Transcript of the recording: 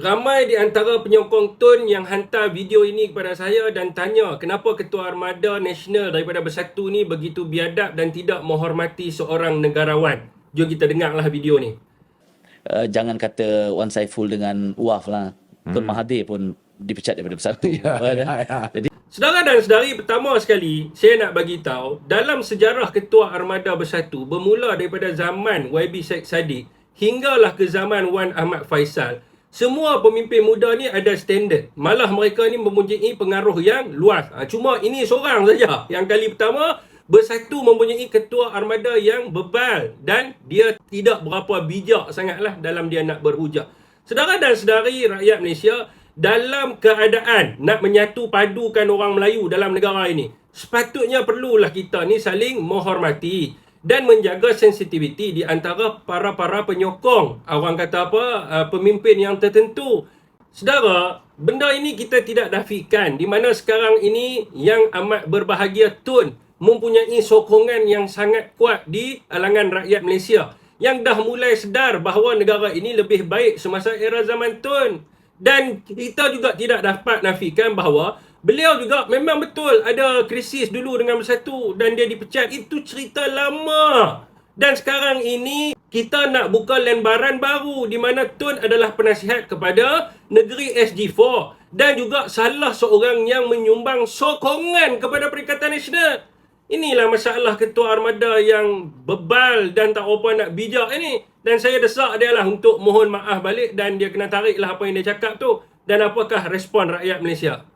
Ramai di antara penyokong Tun yang hantar video ini kepada saya dan tanya kenapa Ketua Armada Nasional daripada Bersatu ni begitu biadab dan tidak menghormati seorang negarawan. Jom kita dengarlah video ni. uh, jangan kata Wan Saiful dengan Waf lah. Tun Mahathir pun dipecat daripada Bersatu. Ya, ya, ya. Jadi Saudara dan saudari, pertama sekali saya nak bagi tahu dalam sejarah Ketua Armada Bersatu bermula daripada zaman YB Sheikh Sadiq hinggalah ke zaman Wan Ahmad Faisal, semua pemimpin muda ni ada standard. Malah mereka ni mempunyai pengaruh yang luas. Ha, cuma ini seorang saja yang kali pertama Bersatu mempunyai ketua armada yang bebal dan dia tidak berapa bijak sangatlah dalam dia nak berhujah. Saudara dan saudari rakyat Malaysia, dalam keadaan nak menyatu padukan orang Melayu dalam negara ini, sepatutnya perlulah kita ni saling menghormati dan menjaga sensitiviti di antara para-para penyokong, orang kata apa, uh, pemimpin yang tertentu. Saudara, benda ini kita tidak nafikan di mana sekarang ini yang amat berbahagia Tun mempunyai sokongan yang sangat kuat di alangan rakyat Malaysia yang dah mulai sedar bahawa negara ini lebih baik semasa era zaman Tun. Dan kita juga tidak dapat nafikan bahawa beliau juga memang betul ada krisis dulu dengan bersatu dan dia dipecat. Itu cerita lama. Dan sekarang ini kita nak buka lembaran baru di mana Tun adalah penasihat kepada negeri SG4 dan juga salah seorang yang menyumbang sokongan kepada Perikatan Nasional. Inilah masalah ketua armada yang bebal dan tak apa nak bijak ini. Dan saya desak dia lah untuk mohon maaf balik dan dia kena tarik lah apa yang dia cakap tu. Dan apakah respon rakyat Malaysia?